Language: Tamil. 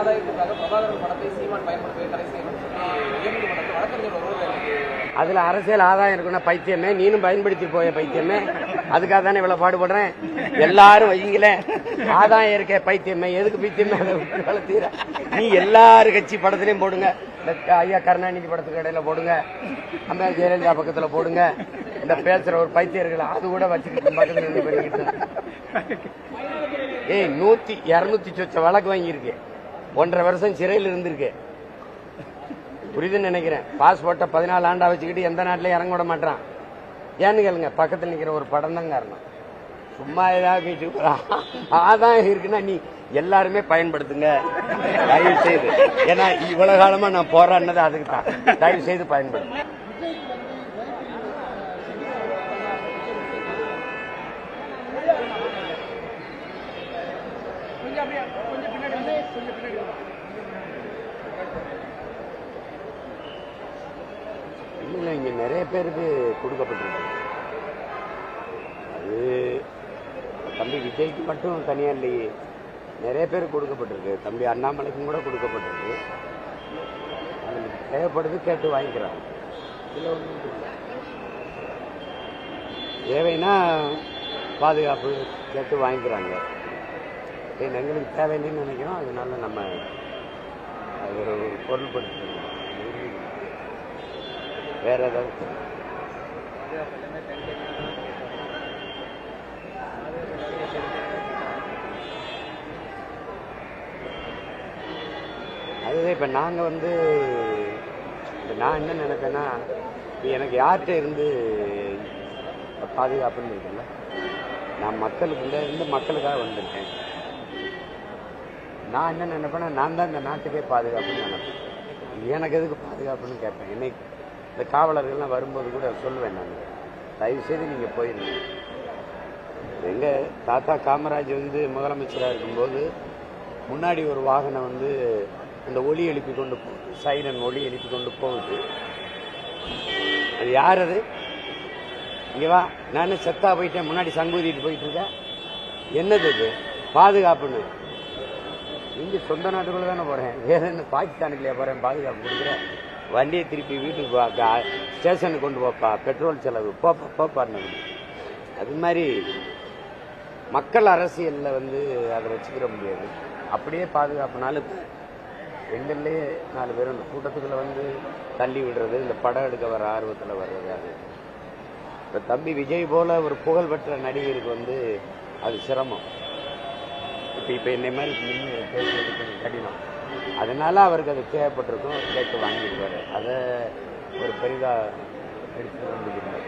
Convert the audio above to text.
ஆதாயத்துக்காக பிரபாகரன் படத்தை சீமான் தடை செய்யணும்னு சொல்லி வழக்கறிஞர் ஒருவர் அதுல அரசியல் ஆதாயம் இருக்குன்னா பைத்தியமே. நீனும் பயன்படுத்தி போய பைத்தியமே. அதுக்காக தானே இவ்வளவு பாடுபடுறேன்? எல்லாரும் வைங்களேன். ஆதாயம் இருக்க பைத்தியமே. எதுக்கு பைத்தியமே? வளர்த்தீர நீ எல்லாரும் கட்சி படத்துலையும் போடுங்க. ஐயா கருணாநிதி படத்துக்கு இடையில போடுங்க. அம்மா ஜெயலலிதா பக்கத்துல போடுங்க. இந்த பேசுற ஒரு பைத்தியர்கள் அது கூட வச்சுக்கிட்டு பக்கத்துல பண்ணிக்கிட்டு ஏய் நூத்தி இரநூத்தி சொச்ச வழக்கு வாங்கியிருக்கேன் ஒன்றரை வருஷம் சிறையில் இருந்திருக்கு. புரியுதுன்னு நினைக்கிறேன். பாஸ்போர்ட்டை பதினாலு ஆண்டா வச்சுக்கிட்டு எந்த நாட்டிலையும் இறங்க விட மாட்டான். ஏன்னு கேளுங்க பக்கத்தில் நிற்கிற ஒரு படம் தான் காரணம் சும்மா ஏதாவது பேச்சு ஆதாயம் இருக்குன்னா நீ எல்லாருமே பயன்படுத்துங்க. தயவு செய்து ஏன்னா இவ்வளவு காலமா நான் போராடினது அதுக்கு தான் தயவு செய்து பயன்படுத்துங்க. இல்லை இங்க நிறைய பேருக்கு கொடுக்கப்பட்டிருக்கு. அது தம்பி விஜய்க்கு மட்டும் தனியா இல்லையே. நிறைய பேருக்கு கொடுக்கப்பட்டிருக்கு. தம்பி அண்ணாமலைக்கும் கூட கொடுக்கப்பட்டிருக்கு. தேவைப்படுது கேட்டு வாங்கிக்கிறாங்க. இதுல. தேவைன்னா பாதுகாப்பு கேட்டு வாங்கிக்கிறாங்க. எங்களுக்கு தேவையில்லைன்னு நினைக்கிறோம். அதனால நம்ம அது ஒரு பொருள்படுத்துறோம் வேற ஏதாவது அதுதான் இப்போ நாங்கள் வந்து இப்போ நான் என்ன நினைப்பேன்னா எனக்கு யார்கிட்ட இருந்து பாதுகாப்புன்னு இருக்குல்ல? நான் மக்களுக்குள்ள இருந்து மக்களுக்காக வந்திருக்கேன். நான் என்ன நினைப்பேன்னா நான் தான் இந்த நாட்டுக்கே பாதுகாப்புன்னு நினைப்பேன். எனக்கு எதுக்கு பாதுகாப்புன்னு கேட்பேன். என்னை இந்த காவலர்கள்லாம் வரும்போது கூட சொல்லுவேன் நான். தயவு செய்து நீங்கள் போயிருங்க. எங்கள் தாத்தா காமராஜ் வந்து முதலமைச்சராக இருக்கும்போது முன்னாடி ஒரு வாகனம் வந்து அந்த ஒலி எழுப்பி கொண்டு சைரன் ஒலி எழுப்பி கொண்டு போகுது. அது யார் அது? இங்கே வா. நான் செத்தா போயிட்டேன் முன்னாடி சங்கூதிட்டு போயிட்டு இருக்கேன். என்னது இது? பாதுகாப்புன்னு. இங்க சொந்த நாட்டுக்குள்ள தானே போறேன். வேற என்ன பாகிஸ்தானுக்குள்ளே போறேன் பாதுகாப்பு கொடுக்குறேன். வண்டியை திருப்பி வீட்டுக்கு வா ஸ்டேஷனுக்கு கொண்டு போப்பா பெட்ரோல் செலவு போப்பா போப்பான்னு அது மாதிரி மக்கள் அரசியலில் வந்து அதை வச்சுக்கிற முடியாது. அப்படியே பாதுகாப்புனாலும் எங்கள்லேயே நாலு பேரும் இந்த கூட்டத்துக்குள்ளே வந்து தள்ளி விடுறது இந்த படம் எடுக்க வர ஆர்வத்தில் வர்றது அது. இப்போ தம்பி விஜய் போல ஒரு புகழ்பெற்ற நடிகருக்கு வந்து அது சிரமம். இப்போ இப்போ என்னை மாதிரி நின்று பேசுறது கொஞ்சம் கடினம். அதனால அவருக்கு அது தேவைப்பட்டிருக்கும் கேட்டு வாங்கிடுவார். அதை ஒரு பெரிதாக எடுத்து வந்துக்கிறார்